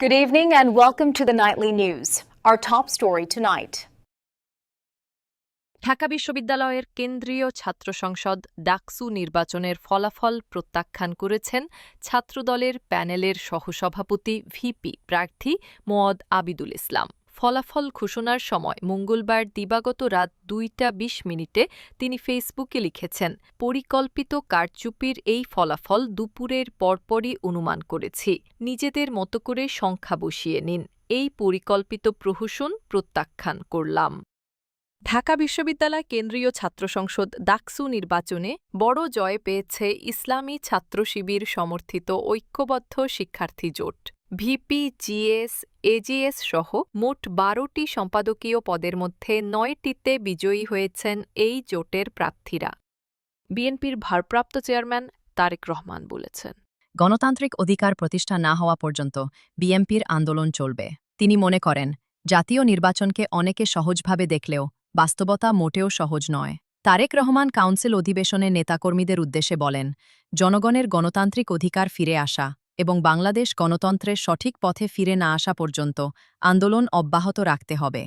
Good evening and welcome to the nightly news. Our top story tonight. Dhaka বিশ্ববিদ্যালয়ের কেন্দ্রীয় ছাত্র সংসদ ডাকসু নির্বাচনের ফলাফল প্রত্যাখ্যান করেছেন ছাত্রদলের প্যানেলের সহসভাপতি ভিপি প্রার্থী মোয়াদ আবিদুল ইসলাম ফলাফল ঘোষণার সময় মঙ্গলবার দিবাগত রাত দুইটা বিশ মিনিটে তিনি ফেসবুকে লিখেছেন, পরিকল্পিত কারচুপির এই ফলাফল দুপুরের পরপরই অনুমান করেছি। নিজেদের মতো করে সংখ্যা বসিয়ে নিন। এই পরিকল্পিত প্রহসন প্রত্যাখ্যান করলাম। ঢাকা বিশ্ববিদ্যালয় কেন্দ্রীয় ছাত্র সংসদ ডাকসু নির্বাচনে বড় জয় পেয়েছে ইসলামী ছাত্র শিবির সমর্থিত ঐক্যবদ্ধ শিক্ষার্থী জোট। ভিপি জিএস এজিএস সহ মোট বারোটি সম্পাদকীয় পদের মধ্যে নয়টিতে বিজয়ী হয়েছেন এই জোটের প্রার্থীরা। বিএনপির ভারপ্রাপ্ত চেয়ারম্যান তারেক রহমান বলেছেন। গণতান্ত্রিক অধিকার প্রতিষ্ঠা না হওয়া পর্যন্ত বিএমপির আন্দোলন চলবে। তিনি মনে করেন, জাতীয় নির্বাচনকে অনেকে সহজভাবে দেখলেও বাস্তবতা মোটেও সহজ নয়। তারেক রহমান কাউন্সিল অধিবেশনে নেতাকর্মীদের উদ্দেশ্যে বলেন, জনগণের গণতান্ত্রিক অধিকার ফিরে আসা এবং বাংলাদেশ গণতন্ত্রের সঠিক পথে ফিরে না আসা পর্যন্ত আন্দোলন অব্যাহত রাখতে হবে।